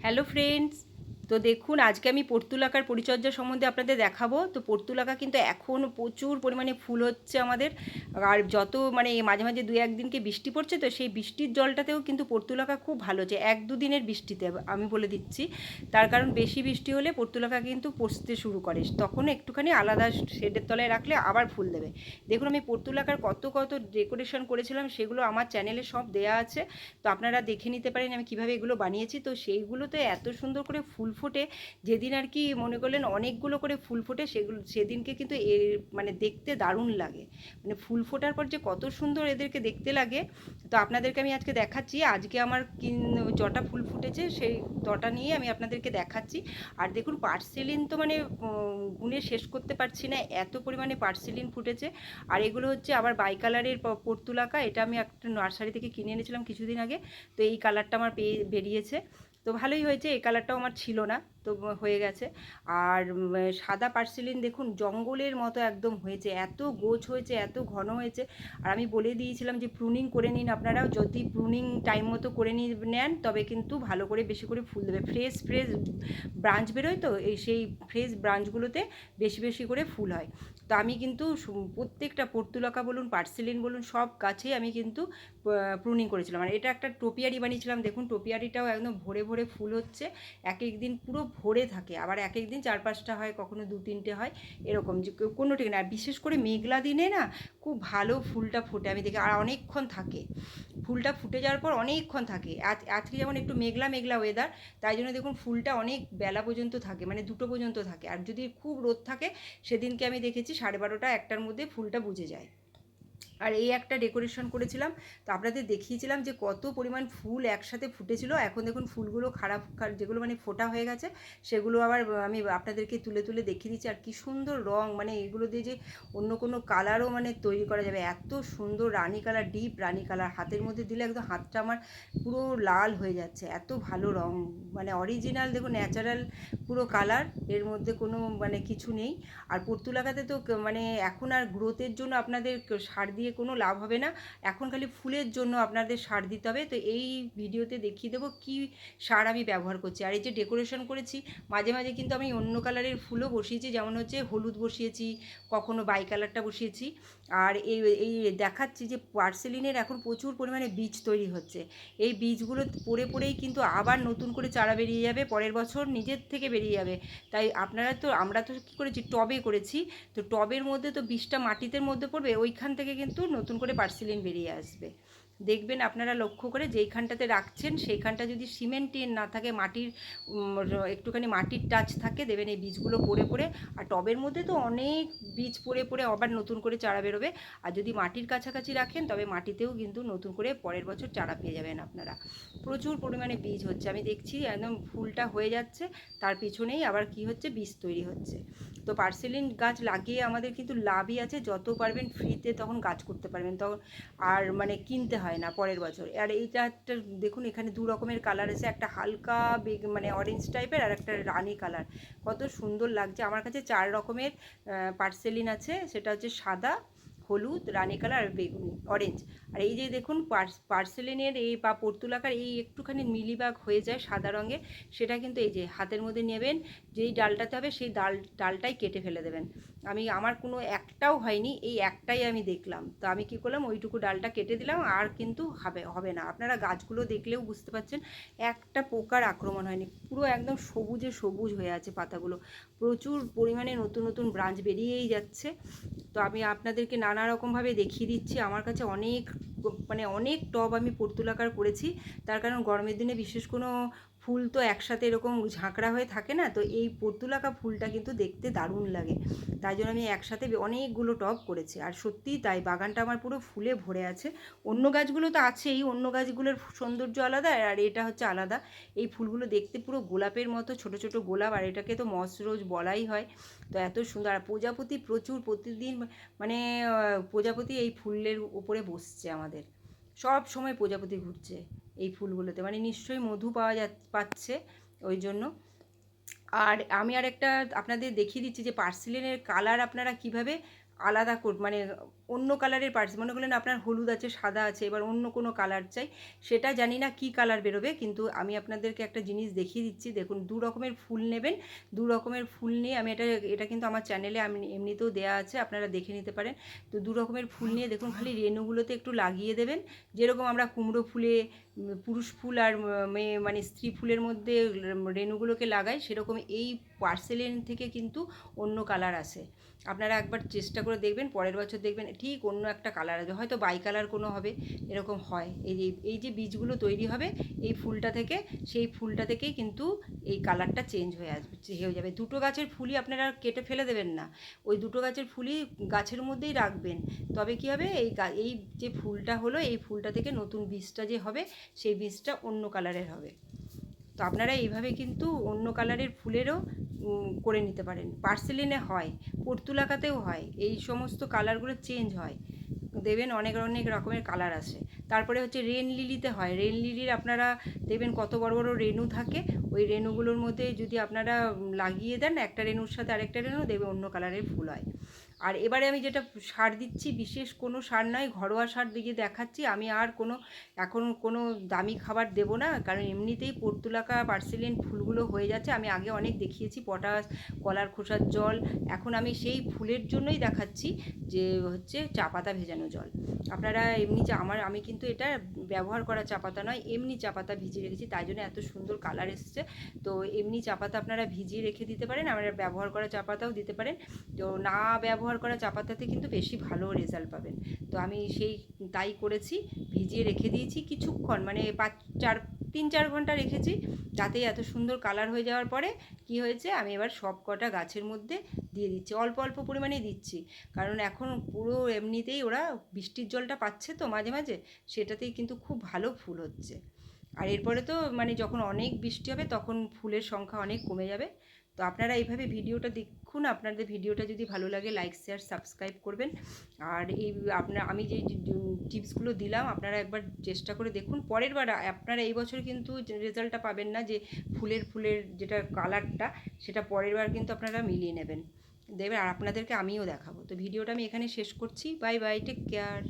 Hello friends তো দেখুন, আজকে আমি পর্তুলাকার পরিচর্যা সম্বন্ধে আপনাদের দেখাবো। তো পর্তুলাকা কিন্তু এখন প্রচুর পরিমাণে ফুল হচ্ছে আমাদের। আর যত মানে মাঝে মাঝে দু একদিনকে বৃষ্টি পড়ছে, তো সেই বৃষ্টির জলটাতেও কিন্তু পর্তুলাকা খুব ভালো হচ্ছে। এক দুদিনের বৃষ্টিতে আমি বলে দিচ্ছি। তার কারণ বেশি বৃষ্টি হলে পর্তুলাকা কিন্তু পচতে শুরু করে। তখন একটুখানি আলাদা শেডের তলায় রাখলে আবার ফুল দেবে। দেখুন, আমি পর্তুলাকার কত কত ডেকোরেশন করেছিলাম, সেগুলো আমার চ্যানেলে সব দেয়া আছে। তো আপনারা দেখে নিতে পারেন আমি কীভাবে এগুলো বানিয়েছি। তো সেইগুলোতে এত সুন্দর করে ফুল ফোটে, যেদিন আর কি মনে করলেন অনেকগুলো করে ফুল ফোটে, সেগুলো, সেদিনকে কিন্তু এ মানে দেখতে দারুণ লাগে। মানে ফুল ফোটার পর যে কত সুন্দর এদেরকে দেখতে লাগে। তো আপনাদেরকে আমি আজকে দেখাচ্ছি। আজকে আমার জটা ফুল ফুটেছে, সেই তটা নিয়ে আমি আপনাদেরকে দেখাচ্ছি। আর দেখুন, পার্সেলিন তো মানে গুনে শেষ করতে পারছি না, এত পরিমাণে পার্সেলিন ফুটেছে। আর এগুলো হচ্ছে আবার বাই কালারের পর্তুলাকা, এটা আমি একটা নার্সারি থেকে কিনে এনেছিলাম কিছুদিন আগে। তো এই কালারটা আমার পেয়ে, বেরিয়েছে। তো ভালোই হয়েছে এই কালারটাও আমার ছিল না। তো হয়ে গেছে। আর সাদা পার্সেলিন দেখুন জঙ্গলের মতো একদম হয়েছে, এত গোছ হয়েছে, এত ঘন হয়েছে। আর আমি বলে দিয়েছিলাম যে প্রুনিং করে নিন আপনারাও, যদি প্রুনিং টাইম মতো করে নেন, তবে কিন্তু ভালো করে বেশি করে ফুল দেবে। ফ্রেশ ফ্রেশ ব্রাঞ্চ বেরোয় তো, এই সেই ফ্রেশ ব্রাঞ্চগুলোতে বেশি বেশি করে ফুল হয়। তো আমি কিন্তু প্রত্যেকটা পর্তুলকা বলুন, পার্সেলিন বলুন, সব গাছেই আমি কিন্তু প্রুনিং করেছিলাম। আর এটা একটা টোপিয়ারি বানিয়েছিলাম। দেখুন টোপিয়ারিটাও একদম ভরে ভরে ফুল হচ্ছে। এক এক দিন পুরো ভরে থাকে। আবার এক এক দিন চার পাঁচটা হয়, কখনো দু তিনটে হয়, এরকম। যে কোনো ঠিক না। আর বিশেষ করে মেঘলা দিনে না, খুব ভালো ফুলটা ফোটে। আমি দেখি আর অনেকক্ষণ থাকে। ফুলটা ফুটে যাওয়ার পর অনেকক্ষণ থাকে। আজ, আজকে যেমন একটু মেঘলা মেঘলা ওয়েদার তাই জন্য দেখুন ফুলটা অনেক বেলা পর্যন্ত থাকে মানে দুটো পর্যন্ত থাকে। আর যদি খুব রোদ থাকে, সেদিনকে আমি দেখেছি সাড়ে বারোটা একটার মধ্যে ফুলটা বুঝে যায়। আর এই একটা ডেকোরেশন করেছিলাম, তো আপনাদের দেখিয়েছিলাম যে কত পরিমাণ ফুল একসাথে ফুটেছিল। এখন দেখুন ফুলগুলো খারাপ যেগুলো মানে ফোটা হয়ে গেছে, সেগুলো আবার আমি আপনাদেরকে তুলে তুলে দেখিয়ে দিচ্ছি। আর কি সুন্দর রং মানে এগুলো দিয়ে যে অন্য কোনো কালারও মানে তৈরি করা যাবে। এত সুন্দর রানি কালার ডিপ রানি কালার হাতের মধ্যে দিলে একদম হাতটা আমার পুরো লাল হয়ে যাচ্ছে। এত ভালো রং মানে অরিজিনাল দেখুন ন্যাচারাল পুরো কালারের মধ্যে কোনো মানে কিছু নেই। আর পর্তুলাকাতে তো মানে এখন আর গ্রোথের জন্য আপনাদের সার দিয়ে দিয়ে কোনো লাভ হবে না। এখন খালি ফুলের জন্য আপনাদের সার দিতে হবে। তো এই ভিডিওতে দেখিয়ে দেবো কি সার আমি ব্যবহার করছি। আর এই যে ডেকোরেশন করেছি, মাঝে মাঝে কিন্তু আমি অন্য কালারের ফুলও বসিয়েছি। যেমন হচ্ছে হলুদ বসিয়েছি, কখনো বাই কালারটা বসিয়েছি। আর এই এই দেখাচ্ছি যে পার্সেলিনের এখন প্রচুর পরিমাণে বীজ তৈরি হচ্ছে। এই বীজগুলো পড়ে পড়েই কিন্তু আবার নতুন করে চারা বেরিয়ে যাবে, পরের বছর নিজের থেকে বেরিয়ে যাবে। তাই আপনারা তো, আমরা তো কী করেছি, টবে করেছি। তো টবের মধ্যে তো বীজটা মাটিতে মধ্যে পড়বে, ওইখান থেকে কিন্তু নতুন করে পার্সেলিন বেরিয়ে আসবে। দেখবেন আপনারা লক্ষ্য করে যেইখানটাতে রাখছেন, সেইখানটা যদি সিমেন্টের না থাকে, মাটির একটুখানি মাটির টাচ থাকে, দেবেন এই বীজগুলো পড়ে পড়ে। আর টবের মধ্যে তো অনেক বীজ পড়ে পড়ে, আবার নতুন করে চারা বেরোবে। আর যদি মাটির কাছাকাছি রাখেন, তবে মাটিতেও কিন্তু নতুন করে পরের বছর চারা পেয়ে যাবেন আপনারা। প্রচুর পরিমাণে বীজ হচ্ছে। আমি দেখছি একদম ফুলটা হয়ে যাচ্ছে, তার পিছনেই আবার কি হচ্ছে? বীজ তৈরি হচ্ছে। তো পার্সেলিন গাছ লাগিয়ে আমাদের কিন্তু লাভই আছে। যত পারবেন ফ্রিতে তখন গাছ করতে পারবেন। তখন আর মানে কিনতে হয় হয় না পরের বছর। আর এইটা একটা, দেখুন এখানে দু রকমের কালার আছে, একটা হালকা বেগ মানে অরেঞ্জ টাইপের আর একটা রানি কালার কত সুন্দর লাগছে। আমার কাছে চার রকমের পার্সেলিন আছে, সেটা হচ্ছে সাদা, হলুদ, রানি কালার আর বেগুনি অরেঞ্জ আর এই যে দেখুন পার্সেলিনের এই বা পর্তুলাকার এই একটুখানি মিলিবাগ হয়ে যায় সাদা রঙের সেটা কিন্তু এই যে হাতের মধ্যে নেবেন, যেই ডালটাতে হবে সেই ডাল, ডালটাই কেটে ফেলে দেবেন। আমি, আমার কোনো একটাও হয়নি, এই একটাই আমি দেখলাম। তো আমি কি করলাম, ওইটুকু ডালটা কেটে দিলাম, আর কিন্তু হবে হবে না। আপনারা গাছগুলো দেখলেও বুঝতে পারছেন, একটা পোকার আক্রমণ হয়নি। পুরো একদম সবুজে সবুজ হয়ে আছে পাতাগুলো। প্রচুর পরিমাণে নতুন নতুন ব্রাঞ্চ বেরিয়েই যাচ্ছে। তো আমি আপনাদেরকে নানা রকমভাবে দেখিয়ে দিচ্ছি। আমার কাছে অনেক মানে অনেক টব আমি পর্তুলাকার করেছি। তার কারণ গরমের দিনে বিশেষ কোনো ফুল তো একসাথে এরকম ঝাঁকড়া হয়ে থাকে না, তো এই পর্তুলাকা ফুলটা কিন্তু দেখতে দারুণ লাগে। তাই জন্য আমি একসাথে অনেকগুলো টব করেছি, আর সত্যিই তাই, বাগানটা আমার পুরো ফুলে ভরে আছে। অন্য গাছগুলো তো আছেই, অন্য গাছগুলোর সৌন্দর্য আলাদা, আর এটা হচ্ছে আলাদা। এই ফুলগুলো দেখতে পুরো গোলাপের মতো, ছোট ছোট গোলাপ, আর এটাকে তো মসরোজ বলাই হয়। তো এত সুন্দর, আর প্রজাপতি প্রচুর, প্রতিদিন মানে প্রজাপতি এই ফুলের উপরে বসছে আমাদের। সব সময় প্রজাপতি ঘুরছে। এই ফুলগুলোতে। মানে নিশ্চয়ই মধু পাওয়া যা পাচ্ছে ওই জন্য। আর আমি আর একটা আপনাদের দেখিয়ে দিচ্ছি যে পার্সিলিনের কালার আপনারা কীভাবে আলাদা কর মানে অন্য কালারের পার্স, মনে করলেন আপনার হলুদ আছে, সাদা আছে, এবার অন্য কোনো কালার চাই। সেটা জানি না কি কালার বেরোবে, কিন্তু আমি আপনাদেরকে একটা জিনিস দেখিয়ে দিচ্ছি। দেখুন, দু রকমের ফুল নেবেন, দু রকমের ফুল নিয়ে আমি এটা এটা কিন্তু আমার চ্যানেলে আমি এমনিতেও দেওয়া আছে, আপনারা দেখে নিতে পারেন। তো দু রকমের ফুল নিয়ে দেখুন, খালি রেণুগুলোতে একটু লাগিয়ে দেবেন। যেরকম আমরা কুমড়ো ফুলে পুরুষ ফুল আর মেয়ে মানে স্ত্রী ফুলের মধ্যে রেণুগুলোকে লাগাই সেরকম এই পার্সেলের থেকে কিন্তু অন্য কালার আসে। আপনারা একবার চেষ্টা করে দেখবেন, পরের বছর দেখবেন, ঠিক অন্য একটা কালার আসবে। হয়তো বাই কালার কোনো হবে, এরকম হয়। এই যে এই যে বীজগুলো তৈরি হবে, এই ফুলটা থেকে, সেই ফুলটা থেকেই কিন্তু এই কালারটা চেঞ্জ হয়ে আসবে, হয়ে যাবে। দুটো গাছের ফুলই আপনারা কেটে ফেলে দেবেন না। ওই দুটো গাছের ফুলই গাছের মধ্যেই রাখবেন। তবে কি হবে, এই এই যে ফুলটা হলো, এই ফুলটা থেকে নতুন বীজটা যে হবে সেই বীজটা অন্য কালারের হবে। তো আপনারা এইভাবে কিন্তু অন্য কালারের ফুলেরও করে নিতে পারেন। পার্সেলিনে হয়, পর্তুলাকাতেও হয়, এই সমস্ত কালারগুলো চেঞ্জ হয়। দেবেন অনেক অনেক রকমের কালার আসে। তারপরে হচ্ছে রেন লিলিতে হয়। রেন লিলির আপনারা দেবেন কত বড় বড় রেণু থাকে, ওই রেণুগুলোর মধ্যে যদি আপনারা লাগিয়ে দেন, একটা রেণুর সাথে আরেকটা রেণু দেবে, অন্য কালারের ফুল হয়। আর এবারে আমি যেটা সার দিচ্ছি, বিশেষ কোনো সার নয়, ঘরোয়া সার দিয়ে দেখাচ্ছি। আমি আর কোনো, এখন কোনো দামি খাবার দেবো না, কারণ এমনিতেই পর্তুলাকা পার্সেলিন ফুলগুলো হয়ে যাচ্ছে। আমি আগে অনেক দেখিয়েছি, পটাশ, কলার খোসার জল, এখন আমি সেই ফুলের জন্যই দেখাচ্ছি যে হচ্ছে চা পাতা ভেজানো জল। আপনারা এমনি চা, আমার, আমি কিন্তু এটা ব্যবহার করা চা পাতা নয়, এমনি চা পাতা ভিজিয়ে রেখেছি, তাই জন্য এত সুন্দর কালার এসছে। তো এমনি চা পাতা আপনারা ভিজিয়ে রেখে দিতে পারেন, আমরা ব্যবহার করা চা পাতাও দিতে পারেন। তো না ব্যবহার করা চা পাতাতে কিন্তু বেশি ভালো রেজাল্ট পাবেন। তো আমি সেই তাই করেছি, ভিজিয়ে রেখে দিয়েছি কিছুক্ষণ মানে পাঁচ, চার, তিন, চার ঘণ্টা রেখেছি তাতেই এত সুন্দর কালার হয়ে যাওয়ার পরে কি হয়েছে, আমি এবার সব কটা গাছের মধ্যে দিয়ে দিচ্ছি, অল্প অল্প পরিমাণেই দিচ্ছি। কারণ এখন পুরো এমনিতেই ওরা বৃষ্টির জলটা পাচ্ছে তো মাঝে মাঝে, সেটাতেই কিন্তু খুব ভালো ফুল হচ্ছে। আর এরপরে তো মানে যখন অনেক বৃষ্টি হবে, তখন ফুলের সংখ্যা অনেক কমে যাবে। তো আপনারা এইভাবে ভিডিওটা দেখুন। আপনাদের ভিডিওটা যদি ভালো লাগে লাইক শেয়ার সাবস্ক্রাইব করবেন। আর এই আপনার, আমি যে টিপসগুলো দিলাম, আপনারা একবার চেষ্টা করে দেখুন। পরের বার আপনারা এই বছর কিন্তু রেজাল্টটা পাবেন না যে ফুলের ফুলের যেটা কালারটা সেটা পরের বার কিন্তু আপনারা মিলিয়ে নেবেন। দেবেন আর আপনাদেরকে আমিও দেখাবো। তো ভিডিওটা আমি এখানে শেষ করছি। Bye bye take care